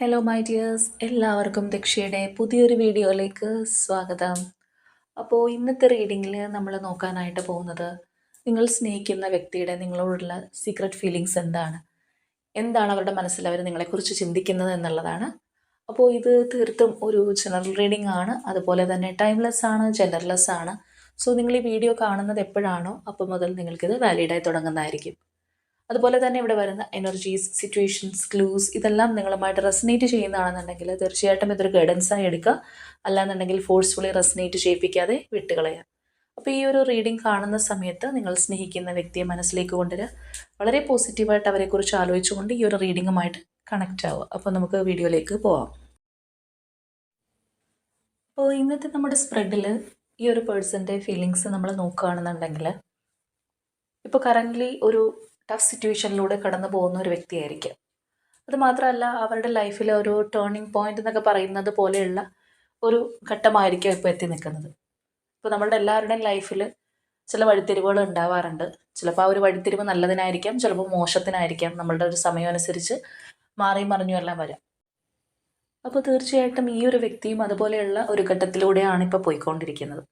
Hello my dears എല്ലാവർക്കും ദക്ഷയുടെ പുതിയൊരു വീഡിയോയിലേക്ക് സ്വാഗതം. അപ്പോൾ ഇന്നത്തെ റീഡിങ്ങിൽ നമ്മൾ നോക്കാനായിട്ട് പോകുന്നത് നിങ്ങൾ സ്നേഹിക്കുന്ന വ്യക്തിയുടെ നിങ്ങളോടുള്ള സീക്രട്ട് ഫീലിങ്സ് എന്താണ്? എന്താണ് അവരുടെ മനസ്സിൽ അവർ നിങ്ങളെക്കുറിച്ച് ചിന്തിക്കുന്നത് എന്നുള്ളതാണ്. അപ്പോൾ ഇത് തീർത്തും ഒരു ജനറൽ റീഡിംഗ് ആണ്. അതുപോലെ തന്നെ ടൈംലെസ് ആണ് ജെൻഡർലെസ് ആണ്. സോ നിങ്ങൾ ഈ വീഡിയോ കാണുന്നത് എപ്പോഴാണോ അപ്പോൾ മുതൽ നിങ്ങൾക്കിത് വാലിഡായി തുടങ്ങുന്നതായിരിക്കും. അതുപോലെ തന്നെ ഇവിടെ വരുന്ന എനർജീസ് സിറ്റുവേഷൻസ് ക്ലൂസ് ഇതെല്ലാം നിങ്ങളുമായിട്ട് റെസനേറ്റ് ചെയ്യുന്നതാണെന്നുണ്ടെങ്കിൽ തീർച്ചയായിട്ടും ഇതൊരു ഗൈഡൻസായി എടുക്കുക. അല്ലാന്നുണ്ടെങ്കിൽ ഫോഴ്സ്ഫുള്ളി റെസനേറ്റ് ചെയ്യിപ്പിക്കാതെ വിട്ടുകളയുക. അപ്പോൾ ഈ ഒരു റീഡിംഗ് കാണുന്ന സമയത്ത് നിങ്ങൾ സ്നേഹിക്കുന്ന വ്യക്തിയെ മനസ്സിലേക്ക് കൊണ്ടുവരിക. വളരെ പോസിറ്റീവായിട്ട് അവരെക്കുറിച്ച് ആലോചിച്ചുകൊണ്ട് ഈ ഒരു റീഡിങ്ങുമായിട്ട് കണക്റ്റ് ആവുക. അപ്പോൾ നമുക്ക് വീഡിയോയിലേക്ക് പോവാം. അപ്പോൾ ഇന്നത്തെ നമ്മുടെ സ്പ്രെഡിൽ ഈ ഒരു പേഴ്സന്റെ ഫീലിങ്സ് നമ്മൾ നോക്കുകയാണെന്നുണ്ടെങ്കിൽ ഇപ്പോൾ കറന്റ്ലി ഒരു ടഫ് സിറ്റുവേഷനിലൂടെ കടന്നു പോകുന്ന ഒരു വ്യക്തിയായിരിക്കും. അത് മാത്രമല്ല അവരുടെ ലൈഫിലെ ഒരു ടേണിംഗ് പോയിന്റ് എന്നൊക്കെ പറയുന്നത് പോലെയുള്ള ഒരു ഘട്ടമായിരിക്കും ഇപ്പോൾ എത്തി നിൽക്കുന്നത്. ഇപ്പോൾ നമ്മളുടെ എല്ലാവരുടെയും ലൈഫിൽ ചില വഴിത്തിരിവുകൾ ഉണ്ടാവാറുണ്ട്. ചിലപ്പോൾ ആ ഒരു വഴിത്തിരിവ് നല്ലതിനായിരിക്കാം ചിലപ്പോൾ മോശത്തിനായിരിക്കാം. നമ്മളുടെ ഒരു സമയം അനുസരിച്ച് മാറിയും മറിഞ്ഞും എല്ലാം വരാം. അപ്പോൾ തീർച്ചയായിട്ടും ഈ ഒരു വ്യക്തിയും അതുപോലെയുള്ള ഒരു ഘട്ടത്തിലൂടെയാണ് ഇപ്പോൾ പോയിക്കൊണ്ടിരിക്കുന്നത്.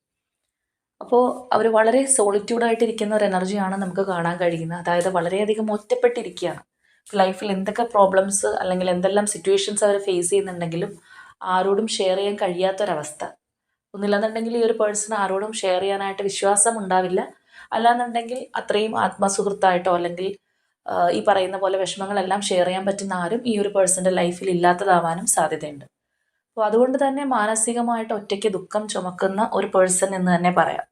അപ്പോൾ അവർ വളരെ സോളിറ്റ്യൂഡായിട്ടിരിക്കുന്ന ഒരു എനർജിയാണ് നമുക്ക് കാണാൻ കഴിയുന്നത്. അതായത് വളരെയധികം ഒറ്റപ്പെട്ടിരിക്കുകയാണ്. ലൈഫിൽ എന്തൊക്കെ പ്രോബ്ലംസ് അല്ലെങ്കിൽ എന്തെല്ലാം സിറ്റുവേഷൻസ് അവർ ഫേസ് ചെയ്യുന്നുണ്ടെങ്കിലും ആരോടും ഷെയർ ചെയ്യാൻ കഴിയാത്തൊരവസ്ഥ. ഒന്നില്ലെന്നുണ്ടെങ്കിൽ ഈ ഒരു പേഴ്സൺ ആരോടും ഷെയർ ചെയ്യാനായിട്ട് വിശ്വാസം ഉണ്ടാവില്ല. അല്ലാന്നുണ്ടെങ്കിൽ അത്രയും ആത്മസുഹൃത്തായിട്ടോ അല്ലെങ്കിൽ ഈ പറയുന്ന പോലെ വിഷമങ്ങളെല്ലാം ഷെയർ ചെയ്യാൻ പറ്റുന്ന ആരും ഈ ഒരു പേഴ്സന്റെ ലൈഫിൽ ഇല്ലാത്തതാവാനും സാധ്യതയുണ്ട്. അപ്പോൾ അതുകൊണ്ട് തന്നെ മാനസികമായിട്ട് ഒറ്റയ്ക്ക് ദുഃഖം ചുമക്കുന്ന ഒരു പേഴ്സൺ എന്ന് തന്നെ പറയാം.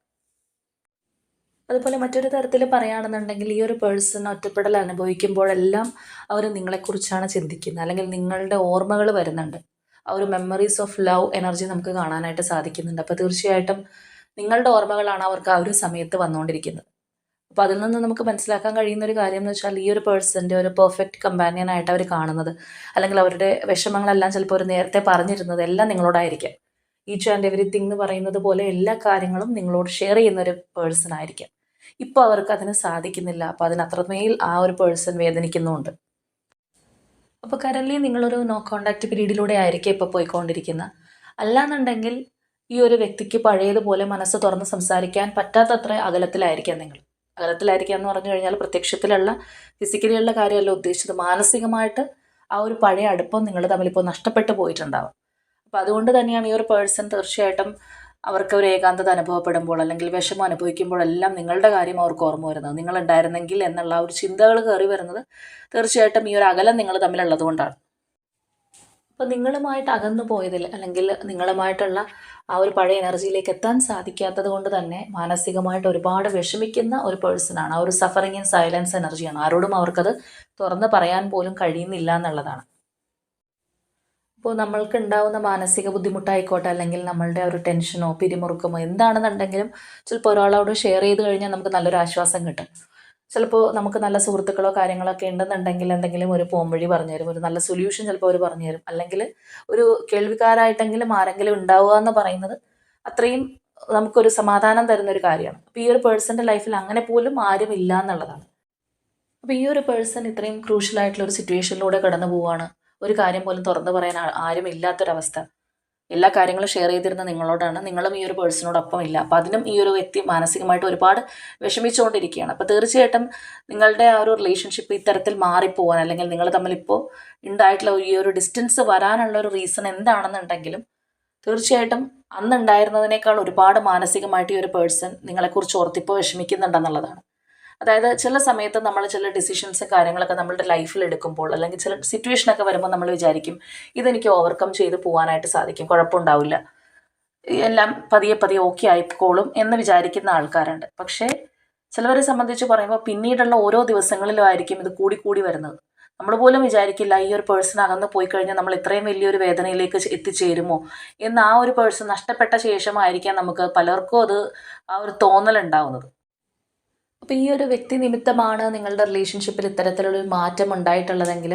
അതുപോലെ മറ്റൊരു തരത്തിൽ പറയുകയാണെന്നുണ്ടെങ്കിൽ ഈ ഒരു പേഴ്സൺ ഒറ്റപ്പെടൽ അനുഭവിക്കുമ്പോഴെല്ലാം അവർ നിങ്ങളെക്കുറിച്ചാണ് ചിന്തിക്കുന്നത്. അല്ലെങ്കിൽ നിങ്ങളുടെ ഓർമ്മകൾ വരുന്നുണ്ട്. ആ ഒരു മെമ്മറീസ് ഓഫ് ലവ് എനർജി നമുക്ക് കാണാനായിട്ട് സാധിക്കുന്നുണ്ട്. അപ്പോൾ തീർച്ചയായിട്ടും നിങ്ങളുടെ ഓർമ്മകളാണ് അവർക്ക് ആ ഒരു സമയത്ത് വന്നുകൊണ്ടിരിക്കുന്നത്. അപ്പോൾ അതിൽ നിന്ന് നമുക്ക് മനസ്സിലാക്കാൻ കഴിയുന്ന ഒരു കാര്യം എന്ന് വെച്ചാൽ ഈ ഒരു പേഴ്സന്റെ ഒരു പെർഫെക്റ്റ് കമ്പാനിയൻ ആയിട്ട് അവർ കാണുന്നത്. അല്ലെങ്കിൽ അവരുടെ വിഷമങ്ങളെല്ലാം ചിലപ്പോൾ ഒരു നേരത്തെ പറഞ്ഞിരുന്നത് എല്ലാം നിങ്ങളോടായിരിക്കാം. ഈച്ച് ആൻഡ് എവറിത്തിങ് എന്ന് പറയുന്നത് പോലെ എല്ലാ കാര്യങ്ങളും നിങ്ങളോട് ഷെയർ ചെയ്യുന്ന ഒരു പേഴ്സൺ ആയിരിക്കാം. ഇപ്പോൾ അവർക്ക് അതിന് സാധിക്കുന്നില്ല. അപ്പോൾ അതിന് അത്രമേൽ ആ ഒരു പേഴ്സൺ വേദനിക്കുന്നുണ്ട്. അപ്പോൾ കറൻലി നിങ്ങളൊരു നോ കോണ്ടാക്ട് പീരീഡിലൂടെ ആയിരിക്കും ഇപ്പോൾ പോയിക്കൊണ്ടിരിക്കുന്നത് അല്ലാന്നുണ്ടെങ്കിൽ ഈ ഒരു വ്യക്തിക്ക് പഴയതുപോലെ മനസ്സ് തുറന്ന് സംസാരിക്കാൻ പറ്റാത്തത്ര അകലത്തിലായിരിക്കാം നിങ്ങൾ. അകലത്തിലായിരിക്കുക എന്ന് പറഞ്ഞു കഴിഞ്ഞാൽ പ്രത്യക്ഷത്തിലുള്ള ഫിസിക്കലിയുള്ള കാര്യമല്ല ഉദ്ദേശിച്ചത്. മാനസികമായിട്ട് ആ ഒരു പഴയ അടുപ്പം നിങ്ങൾ തമ്മിലിപ്പോൾ നഷ്ടപ്പെട്ടു പോയിട്ടുണ്ടാവും. അപ്പോൾ അതുകൊണ്ട് തന്നെയാണ് ഈ ഒരു പേഴ്സൺ തീർച്ചയായിട്ടും അവർക്ക് ഒരു ഏകാന്തത അനുഭവപ്പെടുമ്പോൾ അല്ലെങ്കിൽ വിഷമം അനുഭവിക്കുമ്പോഴെല്ലാം നിങ്ങളുടെ കാര്യം അവർക്ക് ഓർമ്മ വരുന്നത്. നിങ്ങളുണ്ടായിരുന്നെങ്കിൽ എന്നുള്ള ഒരു ചിന്തകൾ കയറി വരുന്നത് തീർച്ചയായിട്ടും ഈ ഒരു അകലം നിങ്ങൾ തമ്മിലുള്ളത് കൊണ്ടാണ്. അപ്പോൾ നിങ്ങളുമായിട്ട് അകന്നു പോയതിൽ അല്ലെങ്കിൽ നിങ്ങളുമായിട്ടുള്ള ആ ഒരു പഴയ എനർജിയിലേക്ക് എത്താൻ സാധിക്കാത്തത് കൊണ്ട് തന്നെ മാനസികമായിട്ട് ഒരുപാട് വിഷമിക്കുന്ന ഒരു പേഴ്സണാണ് ആ ഒരു സഫറിങ് ഇൻ സൈലൻസ് എനർജിയാണ് ആരോടും അവർക്കത് തുറന്ന് പറയാൻ പോലും കഴിയുന്നില്ല എന്നുള്ളതാണ്. അപ്പോൾ നമ്മൾക്ക് ഉണ്ടാവുന്ന മാനസിക ബുദ്ധിമുട്ടായിക്കോട്ടെ അല്ലെങ്കിൽ നമ്മളുടെ ഒരു ടെൻഷനോ പിരിമുറുക്കമോ എന്താണെന്നുണ്ടെങ്കിലും ചിലപ്പോൾ ഒരാളോട് ഷെയർ ചെയ്ത് കഴിഞ്ഞാൽ നമുക്ക് നല്ലൊരു ആശ്വാസം കിട്ടും. ചിലപ്പോൾ നമുക്ക് നല്ല സുഹൃത്തുക്കളോ കാര്യങ്ങളൊക്കെ ഉണ്ടെന്നുണ്ടെങ്കിൽ എന്തെങ്കിലും ഒരു പോംവഴി പറഞ്ഞുതരും ഒരു നല്ല സൊല്യൂഷൻ ചിലപ്പോൾ അവർ പറഞ്ഞുതരും അല്ലെങ്കിൽ ഒരു കേൾവിക്കാരായിട്ടെങ്കിലും ആരെങ്കിലും ഉണ്ടാവുക എന്ന് പറയുന്നത് അത്രയും നമുക്കൊരു സമാധാനം തരുന്ന ഒരു കാര്യമാണ്. അപ്പോൾ ഈ ഒരു പേഴ്സന്റെ ലൈഫിൽ അങ്ങനെ പോലും ആരും ഇല്ല എന്നുള്ളതാണ്. അപ്പോൾ ഈ ഒരു പേഴ്സൺ ഇത്രയും ക്രൂഷ്യലായിട്ടുള്ള ഒരു സിറ്റുവേഷനിലൂടെ കടന്നു പോവുകയാണ് ഒരു കാര്യം പോലും തുറന്നു പറയാൻ ആരും ഇല്ലാത്തൊരവസ്ഥ. എല്ലാ കാര്യങ്ങളും ഷെയർ ചെയ്തിരുന്ന നിങ്ങളോടാണ്. നിങ്ങളും ഈ ഒരു പേഴ്സണോടൊപ്പം ഇല്ല. അപ്പം അതിനും ഈ ഒരു വ്യക്തി മാനസികമായിട്ട് ഒരുപാട് വിഷമിച്ചുകൊണ്ടിരിക്കുകയാണ്. അപ്പോൾ തീർച്ചയായിട്ടും നിങ്ങളുടെ ആ ഒരു റിലേഷൻഷിപ്പ് ഇത്തരത്തിൽ മാറിപ്പോവാൻ അല്ലെങ്കിൽ നിങ്ങൾ തമ്മിൽ ഇപ്പോൾ ഉണ്ടായിട്ടുള്ള ഈ ഒരു ഡിസ്റ്റൻസ് വരാനുള്ള ഒരു റീസൺ എന്താണെന്നുണ്ടെങ്കിലും തീർച്ചയായിട്ടും അന്നുണ്ടായിരുന്നതിനേക്കാൾ ഒരുപാട് മാനസികമായിട്ട് ഈ ഒരു പേഴ്സൺ നിങ്ങളെക്കുറിച്ച് ഓർത്തിപ്പോൾ വിഷമിക്കുന്നുണ്ടെന്നുള്ളതാണ്. അതായത് ചില സമയത്ത് നമ്മൾ ചില ഡിസിഷൻസ് കാര്യങ്ങളൊക്കെ നമ്മളുടെ ലൈഫിൽ എടുക്കുമ്പോൾ അല്ലെങ്കിൽ ചില സിറ്റുവേഷനൊക്കെ വരുമ്പോൾ നമ്മൾ വിചാരിക്കും ഇതെനിക്ക് ഓവർകം ചെയ്ത് പോകാനായിട്ട് സാധിക്കും. കുഴപ്പമുണ്ടാവില്ല. എല്ലാം പതിയെ പതിയെ ഓക്കെ ആയിക്കോളും എന്ന് വിചാരിക്കുന്ന ആൾക്കാരുണ്ട്. പക്ഷേ ചിലവരെ സംബന്ധിച്ച് പറയുമ്പോൾ പിന്നീടുള്ള ഓരോ ദിവസങ്ങളിലും ആയിരിക്കും ഇത് കൂടി കൂടി വരുന്നത്. നമ്മൾ പോലും വിചാരിക്കില്ല ഈ ഒരു പേഴ്സൺ അകന്ന് പോയി കഴിഞ്ഞാൽ നമ്മൾ ഇത്രയും വലിയൊരു വേദനയിലേക്ക് എത്തിച്ചേരുമോ എന്ന് ആ ഒരു പേഴ്സൺ നഷ്ടപ്പെട്ട ശേഷമായിരിക്കാം നമുക്ക് പലർക്കും അത് ആ ഒരു തോന്നലുണ്ടാവുന്നത്. അപ്പോൾ ഈ ഒരു വ്യക്തി നിമിത്തമാണ് നിങ്ങളുടെ റിലേഷൻഷിപ്പിൽ ഇത്തരത്തിലുള്ളൊരു മാറ്റം ഉണ്ടായിട്ടുള്ളതെങ്കിൽ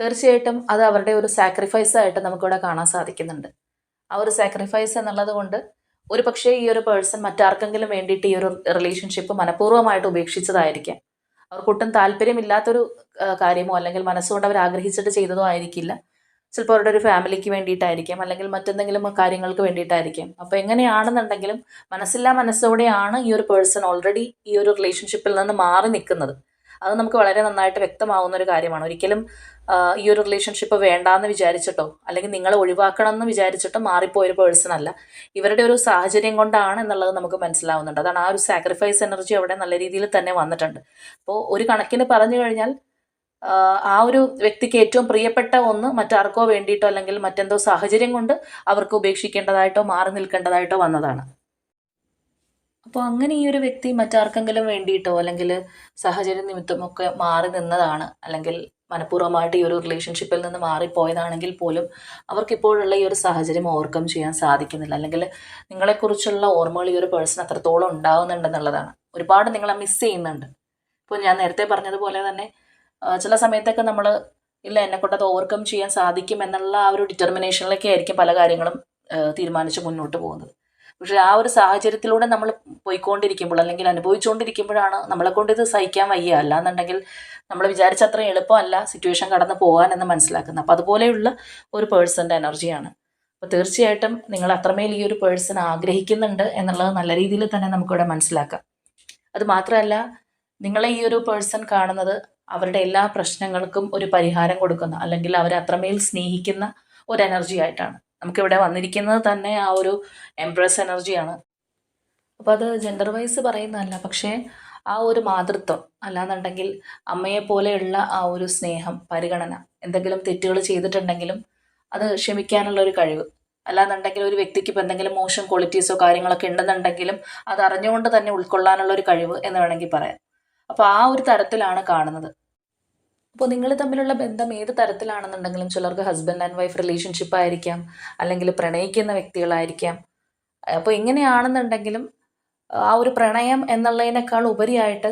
തീർച്ചയായിട്ടും അത് അവരുടെ ഒരു സാക്രിഫൈസ് ആയിട്ട് നമുക്കിവിടെ കാണാൻ സാധിക്കുന്നുണ്ട്. ആ ഒരു സാക്രിഫൈസ് എന്നുള്ളത് കൊണ്ട് ഒരു പക്ഷേ ഈ ഒരു പേഴ്സൺ മറ്റാർക്കെങ്കിലും വേണ്ടിയിട്ട് ഈ ഒരു റിലേഷൻഷിപ്പ് മനഃപൂർവമായിട്ട് ഉപേക്ഷിച്ചതായിരിക്കാം. അവർക്കൊട്ടും താല്പര്യമില്ലാത്തൊരു കാര്യമോ അല്ലെങ്കിൽ മനസ്സുകൊണ്ട് അവർ ആഗ്രഹിച്ചിട്ട് ചെയ്തതോ ആയിരിക്കില്ല. ചിലപ്പോൾ അവരുടെ ഒരു ഫാമിലിക്ക് വേണ്ടിയിട്ടായിരിക്കാം അല്ലെങ്കിൽ മറ്റെന്തെങ്കിലും കാര്യങ്ങൾക്ക് വേണ്ടിയിട്ടായിരിക്കാം. അപ്പോൾ എങ്ങനെയാണെന്നുണ്ടെങ്കിലും മനസ്സില്ലാ മനസ്സോടെയാണ് ഈ ഒരു പേഴ്സൺ ഓൾറെഡി ഈ ഒരു റിലേഷൻഷിപ്പിൽ നിന്ന് മാറി നിൽക്കുന്നത്. അത് നമുക്ക് വളരെ നന്നായിട്ട് വ്യക്തമാവുന്ന ഒരു കാര്യമാണ്. ഒരിക്കലും ഈ ഒരു റിലേഷൻഷിപ്പ് വേണ്ടാന്ന് വിചാരിച്ചിട്ടോ അല്ലെങ്കിൽ നിങ്ങളെ ഒഴിവാക്കണം എന്ന് വിചാരിച്ചിട്ടോ മാറിപ്പോയൊരു പേഴ്സൺ അല്ല. ഇവരുടെ ഒരു സാഹചര്യം കൊണ്ടാണ് എന്നുള്ളത് നമുക്ക് മനസ്സിലാവുന്നുണ്ട്. അതാണ് ആ ഒരു സാക്രിഫൈസ് എനർജി അവിടെ നല്ല രീതിയിൽ തന്നെ വന്നിട്ടുണ്ട്. അപ്പോൾ ഒരു കണക്കിന് പറഞ്ഞു കഴിഞ്ഞാൽ ആ, ഒരു വ്യക്തിക്ക് ഏറ്റവും പ്രിയപ്പെട്ട ഒന്ന് മറ്റാർക്കോ വേണ്ടിയിട്ടോ അല്ലെങ്കിൽ മറ്റെന്തോ സാഹചര്യം കൊണ്ട് അവർക്ക് ഉപേക്ഷിക്കേണ്ടതായിട്ടോ മാറി നിൽക്കേണ്ടതായിട്ടോ വന്നതാണ്. അപ്പോൾ അങ്ങനെ ഈ ഒരു വ്യക്തി മറ്റാർക്കെങ്കിലും വേണ്ടിയിട്ടോ അല്ലെങ്കിൽ സാഹചര്യ നിമിത്തമൊക്കെ മാറി നിന്നതാണ് അല്ലെങ്കിൽ മനഃപൂർവമായിട്ട് ഈ ഒരു റിലേഷൻഷിപ്പിൽ നിന്ന് മാറിപ്പോയതാണെങ്കിൽ പോലും അവർക്കിപ്പോഴുള്ള ഈ ഒരു സാഹചര്യം ഓവർകം ചെയ്യാൻ സാധിക്കുന്നില്ല. അല്ലെങ്കിൽ നിങ്ങളെക്കുറിച്ചുള്ള ഓർമ്മകൾ ഈ ഒരു പേഴ്സൺ അത്രത്തോളം ഉണ്ടാകുന്നുണ്ടെന്നുള്ളതാണ് ഒരുപാട് നിങ്ങളെ മിസ് ചെയ്യുന്നുണ്ട്. ഇപ്പോൾ ഞാൻ നേരത്തെ പറഞ്ഞതുപോലെ തന്നെ ചില സമയത്തൊക്കെ നമ്മൾ ഇല്ല എന്നെ അത് ഓവർകം ചെയ്യാൻ സാധിക്കും എന്നുള്ള ആ ഒരു ഡിറ്റർമിനേഷനിലൊക്കെ ആയിരിക്കും പല കാര്യങ്ങളും തീരുമാനിച്ച് മുന്നോട്ട് പോകുന്നത്. പക്ഷേ ആ ഒരു സാഹചര്യത്തിലൂടെ നമ്മൾ പോയിക്കൊണ്ടിരിക്കുമ്പോൾ അല്ലെങ്കിൽ അനുഭവിച്ചുകൊണ്ടിരിക്കുമ്പോഴാണ് നമ്മളെ കൊണ്ട് ഇത് സഹിക്കാൻ വയ്യ. അല്ല എന്നുണ്ടെങ്കിൽ നമ്മൾ വിചാരിച്ച അത്ര എളുപ്പമല്ല സിറ്റുവേഷൻ കടന്നു പോകാൻ എന്ന് മനസ്സിലാക്കുന്നത്. അപ്പോൾ അതുപോലെയുള്ള ഒരു പേഴ്സന്റെ എനർജിയാണ് അപ്പോൾ തീർച്ചയായിട്ടും നിങ്ങൾ അത്രമേൽ ഈ ഒരു പേഴ്സൺ ആഗ്രഹിക്കുന്നുണ്ട് എന്നുള്ളത് നല്ല രീതിയിൽ തന്നെ നമുക്കിവിടെ മനസ്സിലാക്കാം. അത് മാത്രമല്ല നിങ്ങളെ ഈ ഒരു പേഴ്സൺ കാണുന്നത് അവരുടെ എല്ലാ പ്രശ്നങ്ങൾക്കും ഒരു പരിഹാരം കൊടുക്കുന്ന അല്ലെങ്കിൽ അവരെ അത്രമേൽ സ്നേഹിക്കുന്ന ഒരു എനർജി ആയിട്ടാണ്. നമുക്കിവിടെ വന്നിരിക്കുന്നത് തന്നെ ആ ഒരു എംപ്രസ് എനർജിയാണ് അപ്പോൾ അത് ജെൻഡർ വൈസ് പറയുന്നതല്ല പക്ഷേ ആ ഒരു മാതൃത്വം അല്ലാന്നുണ്ടെങ്കിൽ അമ്മയെ പോലെയുള്ള ആ ഒരു സ്നേഹം പരിഗണന എന്തെങ്കിലും തെറ്റുകൾ ചെയ്തിട്ടുണ്ടെങ്കിലും അത് ക്ഷമിക്കാനുള്ള ഒരു കഴിവ്. അല്ലാന്നുണ്ടെങ്കിൽ ഒരു വ്യക്തിക്ക് ഇപ്പോൾ എന്തെങ്കിലും മോശം ക്വാളിറ്റീസോ കാര്യങ്ങളൊക്കെ ഉണ്ടെന്നുണ്ടെങ്കിലും അത് അറിഞ്ഞുകൊണ്ട് തന്നെ ഉൾക്കൊള്ളാനുള്ള ഒരു കഴിവ് എന്ന് വേണമെങ്കിൽ പറയാം. അപ്പോൾ ആ ഒരു തരത്തിലാണ് കാണുന്നത്. അപ്പോൾ നിങ്ങൾ തമ്മിലുള്ള ബന്ധം ഏത് തരത്തിലാണെന്നുണ്ടെങ്കിലും ചിലർക്ക് ഹസ്ബൻഡ് ആൻഡ് വൈഫ് റിലേഷൻഷിപ്പ് ആയിരിക്കാം അല്ലെങ്കിൽ പ്രണയിക്കുന്ന വ്യക്തികളായിരിക്കാം. അപ്പോൾ ഇങ്ങനെയാണെന്നുണ്ടെങ്കിലും ആ ഒരു പ്രണയം എന്നുള്ളതിനേക്കാൾ ഉപരിയായിട്ട്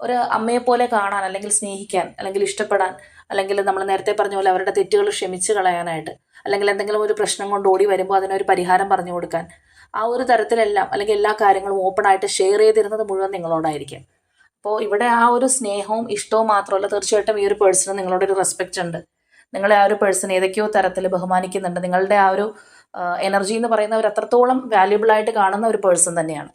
ഒരു അമ്മയെ പോലെ കാണാൻ അല്ലെങ്കിൽ സ്നേഹിക്കാൻ അല്ലെങ്കിൽ ഇഷ്ടപ്പെടാൻ അല്ലെങ്കിൽ നമ്മൾ നേരത്തെ പറഞ്ഞ പോലെ അവരുടെ തെറ്റുകൾ ക്ഷമിച്ച് കളയാനായിട്ട് അല്ലെങ്കിൽ എന്തെങ്കിലും ഒരു പ്രശ്നം കൊണ്ട് ഓടി വരുമ്പോൾ അതിനൊരു പരിഹാരം പറഞ്ഞു കൊടുക്കാൻ ആ ഒരു തരത്തിലെല്ലാം അല്ലെങ്കിൽ എല്ലാ കാര്യങ്ങളും ഓപ്പൺ ആയിട്ട് ഷെയർ ചെയ്തിരുന്നത് മുഴുവൻ നിങ്ങളോടായിരിക്കും. അപ്പോൾ ഇവിടെ ആ ഒരു സ്നേഹവും ഇഷ്ടവും മാത്രമല്ല തീർച്ചയായിട്ടും ഈ ഒരു പേഴ്സണ് നിങ്ങളോട് ഒരു റെസ്പെക്റ്റ് ഉണ്ട്. നിങ്ങളെ ആ ഒരു പേഴ്സൺ ഏതൊക്കെയോ തരത്തിൽ ബഹുമാനിക്കുന്നുണ്ട്. നിങ്ങളുടെ ആ ഒരു എനർജി എന്ന് പറയുന്ന ഒരു അത്രത്തോളം വാല്യുബിൾ ആയിട്ട് കാണുന്ന ഒരു പേഴ്സൺ തന്നെയാണ്.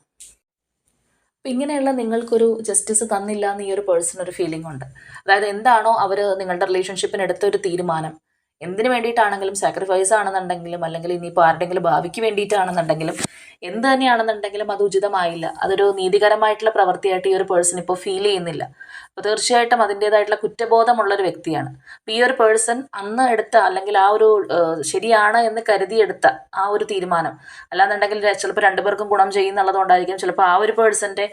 അപ്പം ഇങ്ങനെയുള്ള നിങ്ങൾക്കൊരു ജസ്റ്റിസ് തന്നില്ല എന്ന് ഈ ഒരു പേഴ്സൺ ഒരു ഫീലിംഗ് ഉണ്ട്. അതായത് എന്താണോ അവർ നിങ്ങളുടെ റിലേഷൻഷിപ്പിന് എടുത്ത ഒരു തീരുമാനം. എന്തിനു വേണ്ടിയിട്ടാണെങ്കിലും സാക്രിഫൈസ് ആണെന്നുണ്ടെങ്കിലും അല്ലെങ്കിൽ ഇനിയിപ്പോൾ ആരുടെങ്കിലും ഭാവിക്ക് വേണ്ടിയിട്ടാണെന്നുണ്ടെങ്കിലും എന്ത് തന്നെയാണെന്നുണ്ടെങ്കിലും അത് ഉചിതമായില്ല. അതൊരു നീതികരമായിട്ടുള്ള പ്രവൃത്തിയായിട്ട് ഈ ഒരു പേഴ്സൺ ഇപ്പോൾ ഫീൽ ചെയ്യുന്നില്ല. അപ്പോൾ തീർച്ചയായിട്ടും അതിന്റേതായിട്ടുള്ള കുറ്റബോധമുള്ള ഒരു വ്യക്തിയാണ്. അപ്പോൾ ഈ ഒരു പേഴ്സൺ അന്ന് എടുത്ത അല്ലെങ്കിൽ ആ ഒരു ശരിയാണ് എന്ന് കരുതിയെടുത്ത ആ ഒരു തീരുമാനം. അല്ലാന്നുണ്ടെങ്കിൽ ചിലപ്പോൾ രണ്ടുപേർക്കും ഗുണം ചെയ്യുന്നുള്ളതുകൊണ്ടായിരിക്കും. ചിലപ്പോൾ ആ ഒരു പേഴ്സന്റെ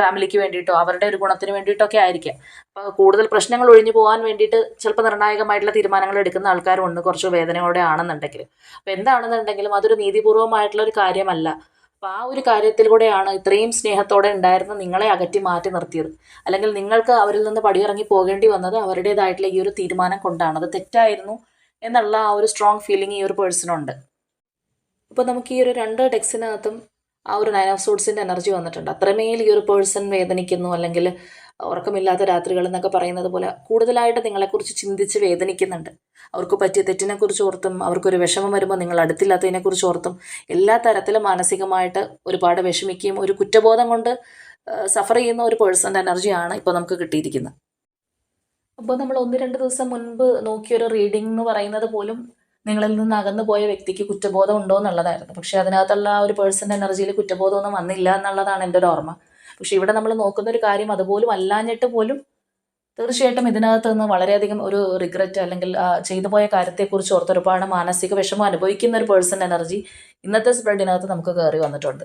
ഫാമിലിക്ക് വേണ്ടിയിട്ടോ അവരുടെ ഒരു ഗുണത്തിന് വേണ്ടിയിട്ടോ ഒക്കെ ആയിരിക്കാം. അപ്പോൾ കൂടുതൽ പ്രശ്നങ്ങൾ ഒഴിഞ്ഞു പോകാൻ വേണ്ടിയിട്ട് ചിലപ്പോൾ നിർണായകമായിട്ടുള്ള തീരുമാനങ്ങൾ എടുക്കുന്ന ആൾക്കാരുണ്ട് കുറച്ച് വേദനയോടെ ആണെന്നുണ്ടെങ്കിൽ. അപ്പോൾ എന്താണെന്നുണ്ടെങ്കിലും അതൊരു നീതിപൂർവമായിട്ടുള്ള ഒരു കാര്യമല്ല. അപ്പോൾ ആ ഒരു കാര്യത്തിലൂടെയാണ് ഇത്രയും സ്നേഹത്തോടെ ഉണ്ടായിരുന്ന നിങ്ങളെ അകറ്റി മാറ്റി നിർത്തിയത്. അല്ലെങ്കിൽ നിങ്ങൾക്ക് അവരിൽ നിന്ന് പടിയിറങ്ങി പോകേണ്ടി വന്നത് അവരുടേതായിട്ടുള്ള ഈ ഒരു തീരുമാനം കൊണ്ടാണ്. അത് തെറ്റായിരുന്നു എന്നുള്ള ആ ഒരു സ്ട്രോങ് ഫീലിംഗ് ഈ ഒരു പേഴ്സണുണ്ട് അപ്പോൾ നമുക്ക് ഈ ഒരു രണ്ട് ടെക്സിനകത്തും ആ ഒരു നയൻ ഓഫ് സൂട്ട്സിന്റെ എനർജി വന്നിട്ടുണ്ട്. അത്രമേൽ ഈ ഒരു പേഴ്സൺ വേദനിക്കുന്നു അല്ലെങ്കിൽ ഉറക്കമില്ലാത്ത രാത്രികൾ എന്നൊക്കെ പറയുന്നത് പോലെ കൂടുതലായിട്ട് നിങ്ങളെക്കുറിച്ച് ചിന്തിച്ച് വേദനിക്കുന്നുണ്ട്. അവർക്ക് പറ്റിയ തെറ്റിനെക്കുറിച്ച് ഓർത്തും അവർക്കൊരു വിഷമം വരുമ്പോൾ നിങ്ങൾ അടുത്തില്ലാത്തതിനെക്കുറിച്ച് ഓർത്തും എല്ലാ തരത്തിലും മാനസികമായിട്ട് ഒരുപാട് വിഷമിക്കുകയും ഒരു കുറ്റബോധം കൊണ്ട് സഫർ ചെയ്യുന്ന ഒരു പേഴ്സന്റെ എനർജിയാണ് ഇപ്പോൾ നമുക്ക് കിട്ടിയിരിക്കുന്നത്. അപ്പോൾ നമ്മൾ ഒന്ന് രണ്ട് ദിവസം മുൻപ് നോക്കിയൊരു റീഡിംഗ് എന്ന് പറയുന്നത് പോലും നിങ്ങളിൽ നിന്ന് അകന്നു പോയ വ്യക്തിക്ക് കുറ്റബോധം ഉണ്ടോ എന്നുള്ളതായിരുന്നു. പക്ഷേ അതിനകത്തുള്ള ആ ഒരു പേഴ്സന്റെ എനർജിയിൽ കുറ്റബോധമൊന്നും വന്നില്ല എന്നുള്ളതാണ് എന്റെ ഒരു ഓർമ്മ. പക്ഷെ ഇവിടെ നമ്മൾ നോക്കുന്ന ഒരു കാര്യം അതുപോലും അല്ലാഞ്ഞിട്ട് പോലും തീർച്ചയായിട്ടും ഇതിനകത്ത് നിന്ന് വളരെയധികം ഒരു റിഗ്രറ്റ് അല്ലെങ്കിൽ ചെയ്തു പോയ കാര്യത്തെക്കുറിച്ച് ഓർത്ത് ഒരുപാട് മാനസിക വിഷമം അനുഭവിക്കുന്ന ഒരു പേഴ്സൺ എനർജി ഇന്നത്തെ സ്പ്രെഡിനകത്ത് നമുക്ക് കയറി വന്നിട്ടുണ്ട്.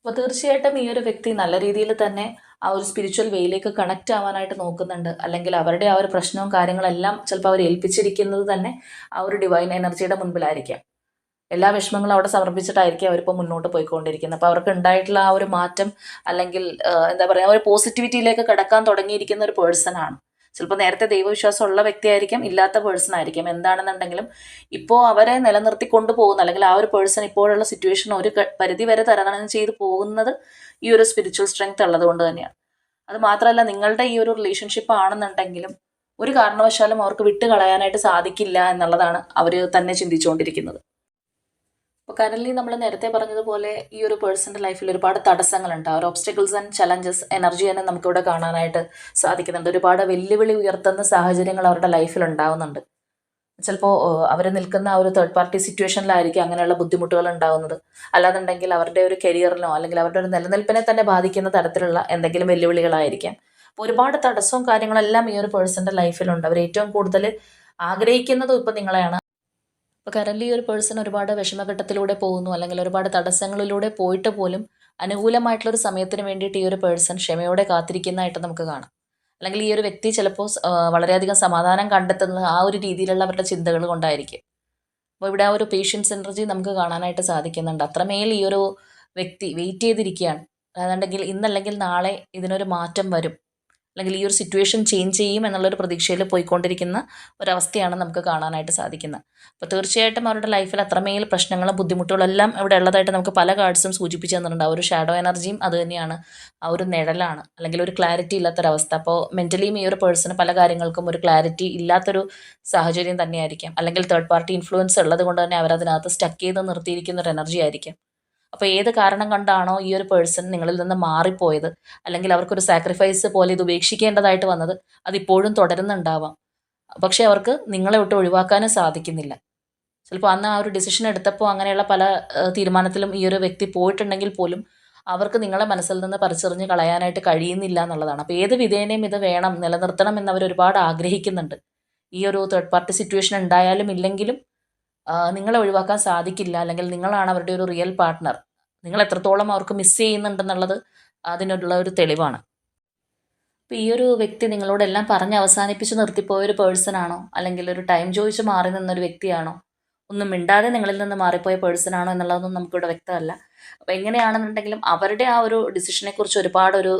അപ്പോൾ തീർച്ചയായിട്ടും ഈ ഒരു വ്യക്തി നല്ല രീതിയിൽ തന്നെ ആ ഒരു സ്പിരിച്വൽ വേയിലേക്ക് കണക്റ്റ് ആവാനായിട്ട് നോക്കുന്നുണ്ട്. അല്ലെങ്കിൽ അവരുടെ ആ ഒരു പ്രശ്നവും കാര്യങ്ങളെല്ലാം ചിലപ്പോൾ അവർ ഏൽപ്പിച്ചിരിക്കുന്നത് തന്നെ ആ ഒരു ഡിവൈൻ എനർജിയുടെ മുൻപിലായിരിക്കാം. എല്ലാ വിഷമങ്ങളും അവിടെ സമർപ്പിച്ചിട്ടായിരിക്കും അവരിപ്പോൾ മുന്നോട്ട് പോയിക്കൊണ്ടിരിക്കുന്നത്. അപ്പോൾ അവർക്ക് ഉണ്ടായിട്ടുള്ള ആ ഒരു മാറ്റം അല്ലെങ്കിൽ എന്താ പറയുക ഒരു പോസിറ്റിവിറ്റിയിലേക്ക് കിടക്കാൻ തുടങ്ങിയിരിക്കുന്ന ഒരു പേഴ്സണാണ് ചിലപ്പോൾ നേരത്തെ ദൈവവിശ്വാസം ഉള്ള വ്യക്തിയായിരിക്കും ഇല്ലാത്ത പേഴ്സൺ ആയിരിക്കും. എന്താണെന്നുണ്ടെങ്കിലും ഇപ്പോൾ അവരെ നിലനിർത്തി കൊണ്ടുപോകുന്ന അല്ലെങ്കിൽ ആ ഒരു പേഴ്സൺ ഇപ്പോഴുള്ള സിറ്റുവേഷൻ ഒരു പരിധി വരെ തരണം ചെയ്ത് പോകുന്നത് ഈ ഒരു സ്പിരിച്വൽ സ്ട്രെങ്ത് ഉള്ളത് കൊണ്ട് തന്നെയാണ്. അത് മാത്രമല്ല നിങ്ങളുടെ ഈ ഒരു റിലേഷൻഷിപ്പ് ആണെന്നുണ്ടെങ്കിലും ഒരു കാരണവശാലും അവർക്ക് വിട്ട് കളയാനായിട്ട് സാധിക്കില്ല എന്നുള്ളതാണ് അവർ തന്നെ ചിന്തിച്ചുകൊണ്ടിരിക്കുന്നത്. അപ്പോൾ കറൻലി നമ്മൾ നേരത്തെ പറഞ്ഞതുപോലെ ഈ ഒരു പേഴ്സന്റെ ലൈഫിൽ ഒരുപാട് തടസ്സങ്ങളുണ്ട്. ഒരു ഒബ്സ്റ്റക്കിൾസ് ആൻഡ് ചലഞ്ചസ് എനർജി തന്നെ നമുക്കിവിടെ കാണാനായിട്ട് സാധിക്കുന്നുണ്ട്. ഒരുപാട് വെല്ലുവിളി ഉയർത്തുന്ന സാഹചര്യങ്ങൾ അവരുടെ ലൈഫിൽ ഉണ്ടാവുന്നുണ്ട്. ചിലപ്പോൾ അവർ നിൽക്കുന്ന ആ ഒരു തേർഡ് പാർട്ടി സിറ്റുവേഷനിലായിരിക്കും അങ്ങനെയുള്ള ബുദ്ധിമുട്ടുകൾ ഉണ്ടാകുന്നത് അല്ലാന്നുണ്ടെങ്കിൽ അവരുടെ ഒരു കരിയറിനോ അല്ലെങ്കിൽ അവരുടെ ഒരു നിലനിൽപ്പിനെ തന്നെ ബാധിക്കുന്ന തരത്തിലുള്ള എന്തെങ്കിലും വെല്ലുവിളികളായിരിക്കാം. അപ്പോൾ ഒരുപാട് തടസ്സവും കാര്യങ്ങളെല്ലാം ഈ ഒരു പേഴ്സന്റെ ലൈഫിലുണ്ട് അവർ ഏറ്റവും കൂടുതൽ ആഗ്രഹിക്കുന്നതും ഇപ്പം നിങ്ങളെയാണ്. ഇപ്പോൾ കറൻലി ഒരു പേഴ്സൺ ഒരുപാട് വിഷമഘട്ടത്തിലൂടെ പോകുന്നു. അല്ലെങ്കിൽ ഒരുപാട് തടസ്സങ്ങളിലൂടെ പോയിട്ട് പോലും അനുകൂലമായിട്ടുള്ള ഒരു സമയത്തിന് വേണ്ടിയിട്ട് ഈ ഒരു പേഴ്സൺ ക്ഷമയോടെ കാത്തിരിക്കുന്നതായിട്ട് നമുക്ക് കാണാം. അല്ലെങ്കിൽ ഈ ഒരു വ്യക്തി ചിലപ്പോൾ വളരെയധികം സമാധാനം കണ്ടെത്തുന്നത് ആ ഒരു രീതിയിലുള്ള അവരുടെ ചിന്തകൾ കൊണ്ടായിരിക്കും. അപ്പോൾ ഇവിടെ ആ ഒരു പേഷ്യൻസ് എനർജി നമുക്ക് കാണാനായിട്ട് സാധിക്കുന്നുണ്ട്. അത്രമേൽ ഈ ഒരു വ്യക്തി വെയിറ്റ് ചെയ്തിരിക്കുകയാണ്. അതാണെങ്കിൽ ഇന്നല്ലെങ്കിൽ നാളെ ഇതിനൊരു മാറ്റം വരും. അല്ലെങ്കിൽ ഈ ഒരു സിറ്റുവേഷൻ ചേഞ്ച് ചെയ്യും എന്നുള്ളൊരു പ്രതീക്ഷയിൽ പോയിക്കൊണ്ടിരിക്കുന്ന ഒരവസ്ഥയാണ് നമുക്ക് കാണാനായിട്ട് സാധിക്കുന്നത്. അപ്പോൾ തീർച്ചയായിട്ടും അവരുടെ ലൈഫിൽ അത്രമേൽ പ്രശ്നങ്ങളും ബുദ്ധിമുട്ടുകളും എല്ലാം ഇവിടെ ഉള്ളതായിട്ട് നമുക്ക് പല കാർഡ്സും സൂചിപ്പിച്ച് തന്നിട്ടുണ്ട്. ആ ഒരു ഷാഡോ എനർജിയും അത് തന്നെയാണ്. ആ ഒരു നിഴലാണ്. അല്ലെങ്കിൽ ഒരു ക്ലാരിറ്റി ഇല്ലാത്തൊരവസ്ഥ. അപ്പോൾ മെന്റലിയും ഈ ഒരു പേഴ്സണ് പല കാര്യങ്ങൾക്കും ഒരു ക്ലാരിറ്റി ഇല്ലാത്തൊരു സാഹചര്യം തന്നെയായിരിക്കാം. അല്ലെങ്കിൽ തേർഡ് പാർട്ടി ഇൻഫ്ലുവൻസ് ഉള്ളത് കൊണ്ട് തന്നെ അവരതിനകത്ത് സ്റ്റക്ക് ചെയ്ത് നിർത്തിയിരിക്കുന്ന ഒരു എനർജി ആയിരിക്കാം. അപ്പോൾ ഏത് കാരണം കൊണ്ടാണോ ഈ ഒരു പേഴ്സൺ നിങ്ങളിൽ നിന്ന് മാറിപ്പോയത്? അല്ലെങ്കിൽ അവർക്കൊരു സാക്രിഫൈസ് പോലെ ഇത് ഉപേക്ഷിക്കേണ്ടതായിട്ട് വന്നത്? അതിപ്പോഴും തുടരുന്നുണ്ടാവാം. പക്ഷെ അവർക്ക് നിങ്ങളെ ഒട്ട് ഒഴിവാക്കാനും സാധിക്കുന്നില്ല. ചിലപ്പോൾ അന്ന് ആ ഒരു ഡിസിഷൻ എടുത്തപ്പോൾ അങ്ങനെയുള്ള പല തീരുമാനത്തിലും ഈ ഒരു വ്യക്തി പോയിട്ടുണ്ടെങ്കിൽ പോലും അവർക്ക് നിങ്ങളെ മനസ്സിൽ നിന്ന് പറിച്ചെറിഞ്ഞ് കളയാനായിട്ട് കഴിയുന്നില്ല എന്നുള്ളതാണ്. അപ്പോൾ ഏത് വിധേനയും ഇത് വേണം നിലനിർത്തണം എന്ന് അവർ ഒരുപാട് ആഗ്രഹിക്കുന്നുണ്ട്. ഈ ഒരു തേർഡ് പാർട്ടി സിറ്റുവേഷൻ ഉണ്ടായാലും ഇല്ലെങ്കിലും നിങ്ങളെ ഒഴിവാക്കാൻ സാധിക്കില്ല അല്ലെങ്കിൽ നിങ്ങളാണ് അവരുടെ ഒരു റിയൽ പാർട്ട്ണർ നിങ്ങൾ എത്രത്തോളം അവർക്ക് മിസ് ചെയ്യുന്നുണ്ടെന്നുള്ളത് അതിനുള്ള ഒരു തെളിവാണ്. അപ്പോൾ ഈ ഒരു വ്യക്തി നിങ്ങളോട് എല്ലാം പറഞ്ഞ് അവസാനിപ്പിച്ച് നിർത്തിപ്പോയ ഒരു പേഴ്സൺ ആണോ? അല്ലെങ്കിൽ ഒരു ടൈം ചോദിച്ച് മാറി നിന്നൊരു വ്യക്തിയാണോ? ഒന്നും മിണ്ടാതെ നിങ്ങളിൽ നിന്ന് മാറിപ്പോയ പേഴ്സൺ ആണോ എന്നുള്ളതൊന്നും നമുക്കിവിടെ വ്യക്തമല്ല. അപ്പോൾ എങ്ങനെയാണെന്നുണ്ടെങ്കിലും അവരുടെ ആ ഒരു ഡിസിഷനെക്കുറിച്ച് ഒരുപാട് ഒരു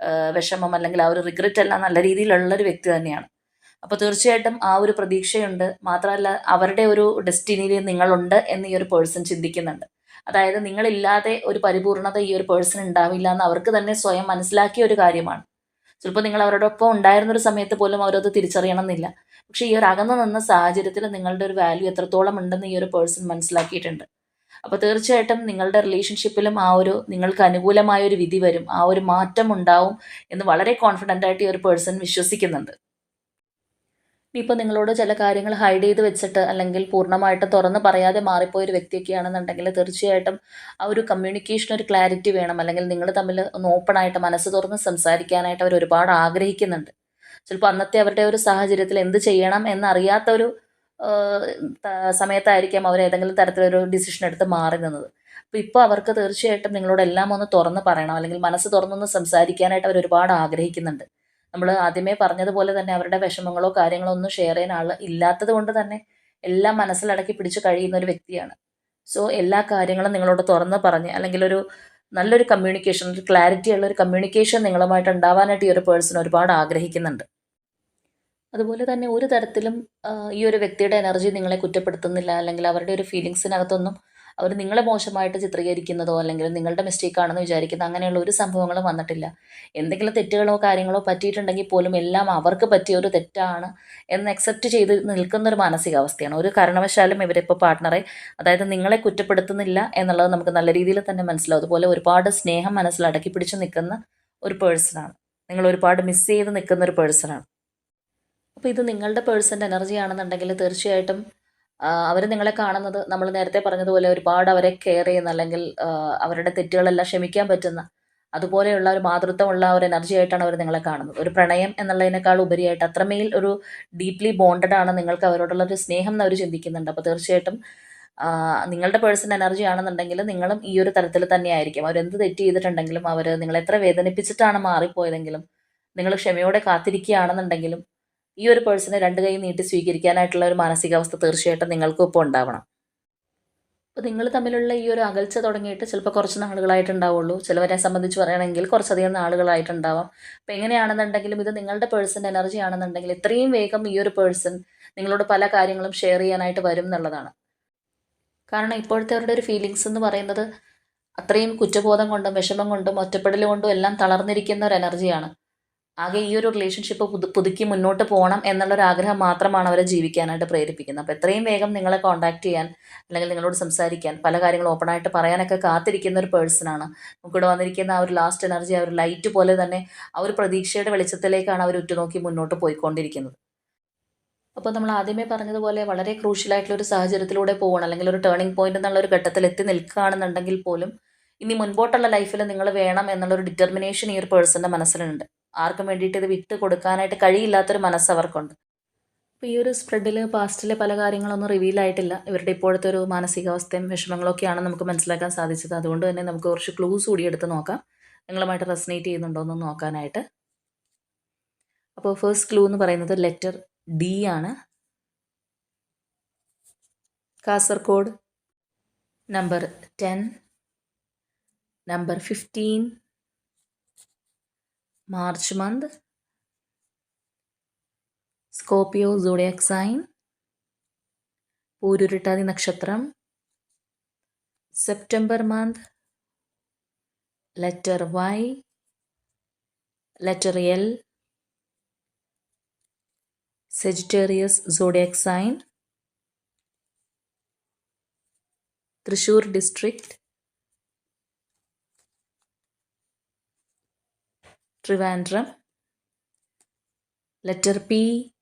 ആ, വിഷമം അല്ലെങ്കിൽ ആ ഒരു റിഗ്രറ്റ് എല്ലാം നല്ല രീതിയിലുള്ള ഒരു വ്യക്തി തന്നെയാണ്. അപ്പോൾ തീർച്ചയായിട്ടും ആ ഒരു പ്രതീക്ഷയുണ്ട്. മാത്രമല്ല അവരുടെ ഒരു ഡെസ്റ്റിനിയിൽ നിങ്ങളുണ്ട് എന്ന് ഈ ഒരു പേഴ്സൺ ചിന്തിക്കുന്നുണ്ട്. അതായത് നിങ്ങളില്ലാതെ ഒരു പരിപൂർണത ഈ ഒരു പേഴ്സൺ ഉണ്ടാവില്ല എന്ന് അവർക്ക് തന്നെ സ്വയം മനസ്സിലാക്കിയ ഒരു കാര്യമാണ്. ചിലപ്പോൾ നിങ്ങൾ അവരോടൊപ്പം ഉണ്ടായിരുന്ന ഒരു സമയത്ത് പോലും അവരത് തിരിച്ചറിയണമെന്നില്ല. പക്ഷേ ഈ ഒരു അകന്നു നിന്ന സാഹചര്യത്തിൽ നിങ്ങളുടെ ഒരു വാല്യൂ എത്രത്തോളം ഉണ്ടെന്ന് ഈ ഒരു പേഴ്സൺ മനസ്സിലാക്കിയിട്ടുണ്ട്. അപ്പോൾ തീർച്ചയായിട്ടും നിങ്ങളുടെ റിലേഷൻഷിപ്പിലും ആ ഒരു നിങ്ങൾക്ക് അനുകൂലമായ ഒരു വിധി വരും. ആ ഒരു മാറ്റം ഉണ്ടാവും എന്ന് വളരെ കോൺഫിഡന്റ് ആയിട്ട് ഈ ഒരു പേഴ്സൺ വിശ്വസിക്കുന്നുണ്ട്. ഇനിയിപ്പോൾ നിങ്ങളോട് ചില കാര്യങ്ങൾ ഹൈഡ് ചെയ്ത് വെച്ചിട്ട് അല്ലെങ്കിൽ പൂർണമായിട്ട് തുറന്ന് പറയാതെ മാറിപ്പോയ ഒരു വ്യക്തിയൊക്കെ ആണെന്നുണ്ടെങ്കിൽ തീർച്ചയായിട്ടും ആ ഒരു കമ്മ്യൂണിക്കേഷൻ ഒരു ക്ലാരിറ്റി വേണം. അല്ലെങ്കിൽ നിങ്ങൾ തമ്മിൽ ഒന്ന് ഓപ്പൺ ആയിട്ട് മനസ്സ് തുറന്ന് സംസാരിക്കാനായിട്ട് അവർ ഒരുപാട് ആഗ്രഹിക്കുന്നുണ്ട്. ചിലപ്പോൾ അന്നത്തെ അവരുടെ ഒരു സാഹചര്യത്തിൽ എന്ത് ചെയ്യണം എന്നറിയാത്ത ഒരു സമയത്തായിരിക്കാം അവർ ഏതെങ്കിലും തരത്തിലൊരു ഡിസിഷൻ എടുത്ത് മാറി നിന്നത്. അപ്പോൾ ഇപ്പോൾ അവർക്ക് തീർച്ചയായിട്ടും നിങ്ങളോട് എല്ലാം ഒന്ന് തുറന്ന് പറയണം. അല്ലെങ്കിൽ മനസ്സ് തുറന്നൊന്ന് സംസാരിക്കാനായിട്ട് അവർ ഒരുപാട് ആഗ്രഹിക്കുന്നുണ്ട്. നമ്മൾ ആദ്യമേ പറഞ്ഞതുപോലെ തന്നെ അവരുടെ വിഷമങ്ങളോ കാര്യങ്ങളോ ഒന്നും ഷെയർ ചെയ്യാൻ ആൾ ഇല്ലാത്തത് കൊണ്ട് തന്നെ എല്ലാം മനസ്സിലടക്കി പിടിച്ച് കഴിയുന്ന ഒരു വ്യക്തിയാണ്. സോ എല്ലാ കാര്യങ്ങളും നിങ്ങളോട് തുറന്ന് പറഞ്ഞ് അല്ലെങ്കിൽ ഒരു നല്ലൊരു കമ്മ്യൂണിക്കേഷൻ ഒരു ക്ലാരിറ്റി ഉള്ള ഒരു കമ്മ്യൂണിക്കേഷൻ നിങ്ങളുമായിട്ട് ഉണ്ടാവാനായിട്ട് ഈ ഒരു പേഴ്സൺ ഒരുപാട് ആഗ്രഹിക്കുന്നുണ്ട്. അതുപോലെ തന്നെ ഒരു തരത്തിലും ഈ ഒരു വ്യക്തിയുടെ എനർജി നിങ്ങളെ കുറ്റപ്പെടുത്തുന്നില്ല അല്ലെങ്കിൽ അവരുടെ ഒരു ഫീലിങ്സിനകത്തൊന്നും അവർ നിങ്ങളെ മോശമായിട്ട് ചിത്രീകരിക്കുന്നതോ അല്ലെങ്കിൽ നിങ്ങളുടെ മിസ്റ്റേക്ക് ആണെന്ന് വിചാരിക്കുന്ന അങ്ങനെയുള്ള ഒരു സംഭവങ്ങളും വന്നിട്ടില്ല. എന്തെങ്കിലും തെറ്റുകളോ കാര്യങ്ങളോ പറ്റിയിട്ടുണ്ടെങ്കിൽ പോലും എല്ലാം അവർക്ക് പറ്റിയ ഒരു തെറ്റാണ് എന്ന് അക്സെപ്റ്റ് ചെയ്ത് നിൽക്കുന്ന ഒരു മാനസികാവസ്ഥയാണ്. ഒരു കാരണവശാലും ഇവരിപ്പോൾ പാർട്ട്ണറെ അതായത് നിങ്ങളെ കുറ്റപ്പെടുത്തുന്നില്ല എന്നുള്ളത് നമുക്ക് നല്ല രീതിയിൽ തന്നെ മനസ്സിലാവും. അതുപോലെ ഒരുപാട് സ്നേഹം മനസ്സിൽ അടക്കി പിടിച്ച് നിൽക്കുന്ന ഒരു പേഴ്സണാണ് നിങ്ങൾ ഒരുപാട് മിസ് ചെയ്ത് നിൽക്കുന്ന ഒരു പേഴ്സണാണ് അപ്പോൾ ഇത് നിങ്ങളുടെ പേഴ്സന്റെ എനർജി ആണെന്നുണ്ടെങ്കിൽ തീർച്ചയായിട്ടും അവർ നിങ്ങളെ കാണുന്നത് നമ്മൾ നേരത്തെ പറഞ്ഞതുപോലെ ഒരുപാട് അവരെ കെയർ ചെയ്യുന്ന അല്ലെങ്കിൽ അവരുടെ തെറ്റുകളെല്ലാം ക്ഷമിക്കാൻ പറ്റുന്ന അതുപോലെയുള്ള ഒരു മാതൃത്വമുള്ള ഒരു എനർജി ആയിട്ടാണ് അവർ നിങ്ങളെ കാണുന്നത്. ഒരു പ്രണയം എന്നുള്ളതിനേക്കാൾ ഉപരിയായിട്ട് അത്രമേൽ ഒരു ഡീപ്ലി ബോണ്ടഡ് ആണ് നിങ്ങൾക്ക് അവരോടുള്ള ഒരു സ്നേഹം എന്ന് അവർ ചിന്തിക്കുന്നുണ്ട്. അപ്പോൾ തീർച്ചയായിട്ടും നിങ്ങളുടെ പേഴ്സണൽ എനർജി ആണെന്നുണ്ടെങ്കിൽ നിങ്ങളും ഈ ഒരു തരത്തിൽ തന്നെയായിരിക്കും. അവരെന്ത് തെറ്റ് ചെയ്തിട്ടുണ്ടെങ്കിലും അവർ നിങ്ങളെത്ര വേദനിപ്പിച്ചിട്ടാണ് മാറിപ്പോയതെങ്കിലും നിങ്ങൾ ക്ഷമയോടെ കാത്തിരിക്കുകയാണെന്നുണ്ടെങ്കിലും ഈ ഒരു പേഴ്സണെ രണ്ട് കൈ നീട്ടി സ്വീകരിക്കാനായിട്ടുള്ള ഒരു മാനസികാവസ്ഥ തീർച്ചയായിട്ടും നിങ്ങൾക്കും ഇപ്പോൾ ഉണ്ടാവണം. അപ്പോൾ നിങ്ങൾ തമ്മിലുള്ള ഈ ഒരു അകൽച്ച തുടങ്ങിയിട്ട് ചിലപ്പോൾ കുറച്ച് നാളുകളായിട്ടുണ്ടാവുള്ളൂ. ചിലവരെ സംബന്ധിച്ച് പറയുകയാണെങ്കിൽ കുറച്ചധികം നാളുകളായിട്ടുണ്ടാവാം. അപ്പോൾ എങ്ങനെയാണെന്നുണ്ടെങ്കിലും ഇത് നിങ്ങളുടെ പേഴ്സൺ എനർജി ആണെന്നുണ്ടെങ്കിൽ ഇത്രയും വേഗം ഈ ഒരു പേഴ്സൺ നിങ്ങളോട് പല കാര്യങ്ങളും ഷെയർ ചെയ്യാനായിട്ട് വരും എന്നുള്ളതാണ്. കാരണം ഇപ്പോഴത്തെ അവരുടെ ഒരു ഫീലിങ്സ് എന്ന് പറയുന്നത് അത്രയും കുറ്റബോധം കൊണ്ടും വിഷമം കൊണ്ടും ഒറ്റപ്പെടൽ കൊണ്ടും എല്ലാം തളർന്നിരിക്കുന്ന ഒരു എനർജിയാണ്. ആകെ ഈ ഒരു റിലേഷൻഷിപ്പ് പുതു പുതുക്കി മുന്നോട്ട് പോകണം എന്നുള്ളൊരു ആഗ്രഹം മാത്രമാണ് അവരെ ജീവിക്കാനായിട്ട് പ്രേരിപ്പിക്കുന്നത്. അപ്പോൾ എത്രയും വേഗം നിങ്ങളെ കോൺടാക്ട് ചെയ്യാൻ അല്ലെങ്കിൽ നിങ്ങളോട് സംസാരിക്കാൻ പല കാര്യങ്ങളും ഓപ്പണായിട്ട് പറയാനൊക്കെ കാത്തിരിക്കുന്ന ഒരു പേഴ്സണാണ് നമുക്കിവിടെ വന്നിരിക്കുന്ന ആ ഒരു ലാസ്റ്റ് എനർജി ആ ഒരു ലൈറ്റ് പോലെ തന്നെ ആ ഒരു പ്രതീക്ഷയുടെ വെളിച്ചത്തിലേക്കാണ് അവർ ഉറ്റുനോക്കി മുന്നോട്ട് പോയിക്കൊണ്ടിരിക്കുന്നത്. അപ്പോൾ നമ്മൾ ആദ്യമേ പറഞ്ഞതുപോലെ വളരെ ക്രൂഷ്യലായിട്ടുള്ള ഒരു സാഹചര്യത്തിലൂടെ പോകണം അല്ലെങ്കിൽ ഒരു ടേണിംഗ് പോയിന്റ് എന്നുള്ള ഒരു ഘട്ടത്തിൽ എത്തി നിൽക്കുകയാണെന്നുണ്ടെങ്കിൽ പോലും ഇനി മുൻപോട്ടുള്ള ലൈഫിൽ നിങ്ങൾ വേണം എന്നുള്ളൊരു ഡിറ്റർമിനേഷൻ ഈ ഒരു പേഴ്സന്റെ മനസ്സിലുണ്ട്. ആർക്കും വേണ്ടിയിട്ട് ഇത് വിട്ട് കൊടുക്കാനായിട്ട് കഴിയില്ലാത്തൊരു മനസ്സ് അവർക്കുണ്ട്. അപ്പോൾ ഈ ഒരു സ്പ്രെഡിൽ പാസ്റ്റിലെ പല കാര്യങ്ങളൊന്നും റിവീൽ ആയിട്ടില്ല. ഇവരുടെ ഇപ്പോഴത്തെ ഒരു മാനസികാവസ്ഥയും വിഷമങ്ങളൊക്കെയാണ് നമുക്ക് മനസ്സിലാക്കാൻ സാധിച്ചത്. അതുകൊണ്ട് തന്നെ നമുക്ക് കുറച്ച് ക്ലൂസ് കൂടി എടുത്ത് നോക്കാം. നിങ്ങളുമായിട്ട് റെസനേറ്റ് ചെയ്യുന്നുണ്ടോ എന്ന് നോക്കാനായിട്ട്. അപ്പോൾ ഫേസ്റ്റ് ക്ലൂ എന്ന് പറയുന്നത് ലെറ്റർ ഡി ആണ്. Kasaragod number ten number fifteen March month Scorpio zodiac sign Pururuttathi നക്ഷത്രം September month letter Y letter L Sagittarius zodiac sign Thrissur district Trivandrum letter P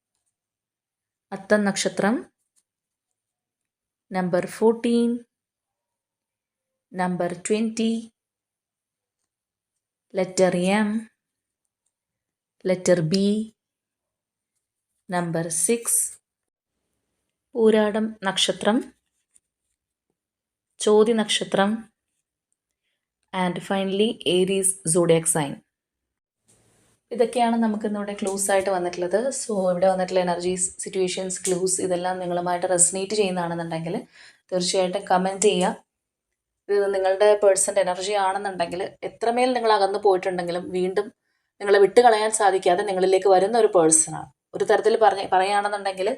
Atham നക്ഷത്രം. Number fourteen number twenty letter M letter B number six. Pooradam നക്ഷത്രം ചോതി നക്ഷത്രം and finally Aries zodiac sign. ഇതൊക്കെയാണ് നമുക്ക് ഇന്നിവിടെ clues ആയിട്ട് വന്നിട്ടുള്ളത്. So ഇവിടെ വന്നിട്ടുള്ള എനർജീസ് സിറ്റുവേഷൻസ് ക്ലൂസ് ഇതെല്ലാം നിങ്ങളുമായിട്ട് റെസനേറ്റ് ചെയ്യുന്നതാണെന്നുണ്ടെങ്കിൽ തീർച്ചയായിട്ടും കമന്റ് ചെയ്യുക. ഇത് നിങ്ങളുടെ പേഴ്സന്റെ എനർജി ആണെന്നുണ്ടെങ്കിൽ എത്രമേൽ നിങ്ങൾ അകന്നു പോയിട്ടുണ്ടെങ്കിലും വീണ്ടും നിങ്ങളെ വിട്ടുകളയാൻ സാധിക്കാതെ നിങ്ങളിലേക്ക് വരുന്ന ഒരു പേഴ്സണാണ് ഒരു തരത്തിൽ പറഞ്ഞ പറയുകയാണെന്നുണ്ടെങ്കിൽ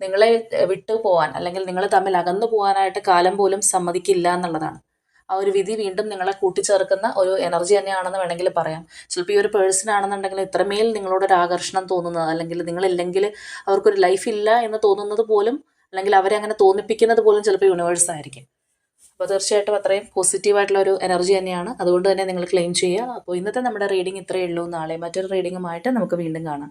നിങ്ങളെ വിട്ടു പോകാൻ അല്ലെങ്കിൽ നിങ്ങൾ തമ്മിൽ അകന്നു പോകാനായിട്ട് കാലം പോലും സമ്മതിക്കില്ല എന്നുള്ളതാണ്. ആ ഒരു വിധി വീണ്ടും നിങ്ങളെ കൂട്ടിച്ചേർക്കുന്ന ഒരു എനർജി തന്നെയാണെന്ന് വേണമെങ്കിൽ പറയാം. ചിലപ്പോൾ ഈ ഒരു പേഴ്സൺ ആണെന്നുണ്ടെങ്കിൽ ഇത്രമേൽ നിങ്ങളോടൊരു ആകർഷണം തോന്നുന്നത് അല്ലെങ്കിൽ നിങ്ങളില്ലെങ്കിൽ അവർക്കൊരു ലൈഫ് ഇല്ല എന്ന് തോന്നുന്നത് പോലും അല്ലെങ്കിൽ അവരെ അങ്ങനെ തോന്നിപ്പിക്കുന്നത് പോലും ചിലപ്പോൾ യൂണിവേഴ്സ് ആയിരിക്കും. അപ്പോൾ തീർച്ചയായിട്ടും അത്രയും പോസിറ്റീവായിട്ടുള്ള ഒരു എനർജി തന്നെയാണ്. അതുകൊണ്ട് തന്നെ നിങ്ങൾ ക്ലെയിം ചെയ്യുക. അപ്പോൾ ഇന്നത്തെ നമ്മുടെ റീഡിംഗ് ഇത്രയേ ഉള്ളൂ. നാളെ മറ്റൊരു റീഡിങ്ങുമായിട്ട് നമുക്ക് വീണ്ടും കാണാം.